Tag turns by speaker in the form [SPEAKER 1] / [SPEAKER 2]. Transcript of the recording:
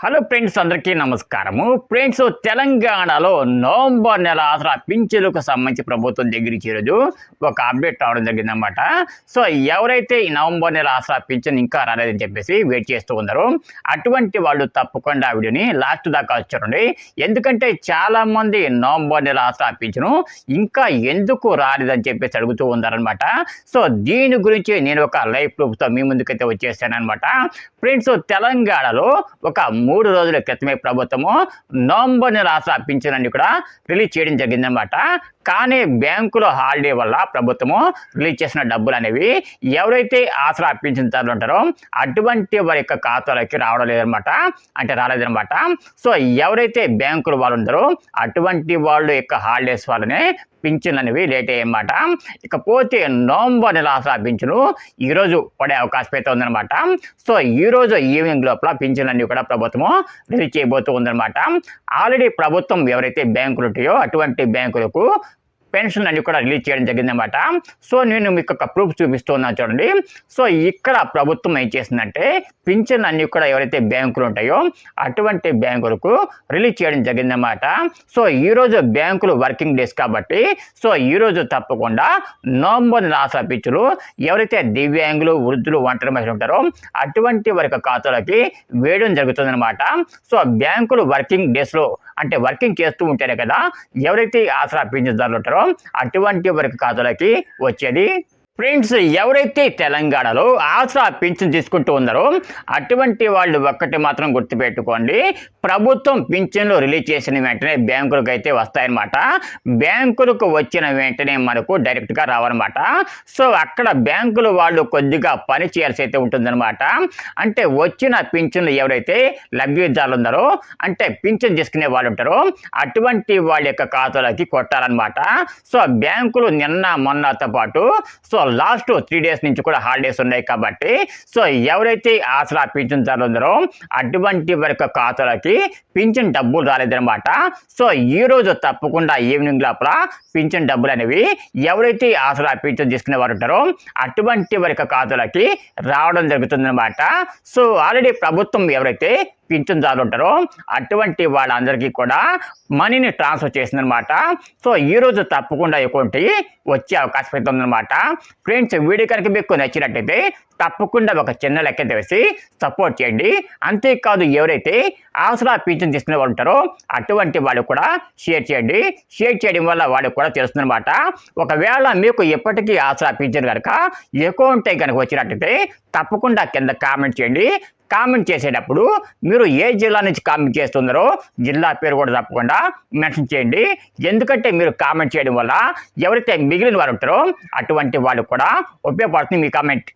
[SPEAKER 1] Hello friends అందరికీ నమస్కారము. Friends తెలంగాణలో నవంబర్ నెల ఆసరా పింఛన్లకు సంబంధించి ప్రభుత్వం దగ్గర ఈరోజు ఒక అప్డేట్ రావడం జరిగిందనమాట సో ఎవరైతే ఈ నవంబర్ నెల ఆసరా పింఛన్ ఇంకా రాలేదని చెప్పేసి వెయిట్ చేస్తూ ఉన్నారో అటువంటి వాళ్ళు తప్పకుండా ఆ వీడియోని లాస్ట్ దాకా చూడండి. ఎందుకంటే చాలామంది నవంబర్ నెల ఆసరా పింఛను ఇంకా ఎందుకు రాలేదని చెప్పేసి అడుగుతూ ఉన్నారనమాట సో దీని గురించి నేను ఒక లైఫ్ ప్రూఫ్తో మీ ముందుకైతే వచ్చేసానమాట ఫ్రెండ్స్ తెలంగాణలో ఒక మూడు రోజుల క్రితమే ప్రభుత్వము నవంబర్ నెల ఆసరా కూడా రిలీజ్ చేయడం జరిగిందనమాట కానీ బ్యాంకులో హాలిడే వల్ల ప్రభుత్వము రిలీజ్ చేసిన డబ్బులు అనేవి ఎవరైతే ఆసరా పింఛన్దారులు ఉంటారో అటువంటి వారి యొక్క ఖాతాలోకి రావడం లేదనమాట అంటే రాలేదనమాట సో ఎవరైతే బ్యాంకులు వాళ్ళు ఉంటారో అటువంటి వాళ్ళు యొక్క హాలిడేస్ వాళ్ళనే పింఛన్ అనేవి లేట్ అయ్యమాట ఇకపోతే నవంబర్ నెల ఆసరా పింఛను ఈరోజు పడే అవకాశం అయితే ఉందన్నమాట. సో ఈ రోజు ఈవినింగ్ లోపల పింఛన్లన్నీ కూడా ప్రభుత్వం రిలీజ్ చేయబోతూ ఉందన్నమాట. ఆల్రెడీ ప్రభుత్వం ఎవరైతే బ్యాంకులు ఉంటాయో అటువంటి బ్యాంకులకు పెన్షన్ అని కూడా రిలీజ్ చేయడం జరిగిందన్నమాట. సో నేను మీకు ఒక ప్రూఫ్ చూపిస్తున్నాను చూడండి. సో ఇక్కడ ప్రభుత్వం ఏం చేసిందంటే పింఛన్ అన్ని కూడా ఎవరైతే బ్యాంకులు ఉంటాయో అటువంటి బ్యాంకులకు రిలీజ్ చేయడం జరిగిందన్నమాట. సో ఈరోజు బ్యాంకులు వర్కింగ్ డేస్ కాబట్టి సో ఈరోజు తప్పకుండా నవంబర్ రాసా పిచ్చులు ఎవరైతే దివ్యాంగులు వృద్ధులు ఒంటరి మహిళలు ఉంటారో అటువంటి వారి ఖాతాలకి వేయడం జరుగుతుందన్నమాట. సో బ్యాంకులు వర్కింగ్ డేస్లో అంటే వర్కింగ్ చేస్తూ ఉంటేనే కదా ఎవరైతే ఆసరా పింఛన్దారులు ఉంటారో అటువంటి వారికి ఖాతాలకి వచ్చేది ఫ్రెండ్స్ ఎవరైతే తెలంగాణలో ఆసరా పింఛన్ తీసుకుంటూ ఉన్నారో అటువంటి వాళ్ళు ఒక్కటి మాత్రం గుర్తుపెట్టుకోండి. ప్రభుత్వం పింఛన్లు రిలీజ్ చేసిన వెంటనే బ్యాంకులకు అయితే వస్తాయన్నమాట. బ్యాంకులకు వచ్చిన వెంటనే మనకు డైరెక్ట్గా రావన్నమాట. సో అక్కడ బ్యాంకులు వాళ్ళు కొద్దిగా పని చేయాల్సి అయితే ఉంటుందన్నమాట. అంటే వచ్చిన పింఛన్లు ఎవరైతే లబ్ధిదారులు ఉన్నారో అంటే పింఛన్ తీసుకునే వాళ్ళు ఉంటారో అటువంటి వాళ్ళ యొక్క ఖాతాలకి కొట్టాలన్నమాట. సో బ్యాంకులు నిన్న మొన్నతో పాటు సో లాస్ట్ త్రీ డేస్ నుంచి కూడా హాలిడేస్ ఉన్నాయి కాబట్టి సో ఎవరైతే ఆసరా పింఛన్దారులు ఉన్నారో అటువంటి వారి యొక్క ఖాతాలకి పింఛన్ డబ్బులు రాలేదనమాట సో ఈ రోజు తప్పకుండా ఈవినింగ్ లోపల పింఛన్ డబ్బులు అనేవి ఎవరైతే ఆసరా పింఛన్ తీసుకునే వారు ఉంటారో అటువంటి వారి ఖాతాలకి రావడం జరుగుతుందన్నమాట. సో ఆల్రెడీ ప్రభుత్వం ఎవరైతే పింఛన్దారులు ఉంటారో అటువంటి వాళ్ళందరికీ కూడా మనీని ట్రాన్స్ఫర్ చేసిందనమాట. సో ఈరోజు తప్పకుండా అకౌంట్ వచ్చే అవకాశం అయితే ఉందన్నమాట ఫ్రెండ్స్ వీడియో కనుక మీకు నచ్చినట్టయితే తప్పకుండా ఒక చిన్న లెక్క తెలిసి సపోర్ట్ చేయండి. అంతేకాదు ఎవరైతే ఆసరా పింఛన్ తీసుకునే వాళ్ళు ఉంటారో అటువంటి వాళ్ళు కూడా షేర్ చేయండి. షేర్ చేయడం వల్ల వాళ్ళకి కూడా తెలుస్తుందన్నమాట ఒకవేళ మీకు ఎప్పటికీ ఆసరా పింఛన్ కనుక అకౌంట్ కనుక వచ్చినట్టయితే తప్పకుండా కింద కామెంట్ చేయండి. కామెంట్ చేసేటప్పుడు మీరు ఏ జిల్లా నుంచి కామెంట్ చేస్తున్నారో జిల్లా పేరు కూడా తప్పకుండా మెన్షన్ చేయండి. ఎందుకంటే మీరు కామెంట్ చేయడం వల్ల ఎవరైతే మిగిలిన వారు ఉంటారో అటువంటి వాళ్ళు కూడా ఉపయోగపడుతుంది మీ కామెంట్.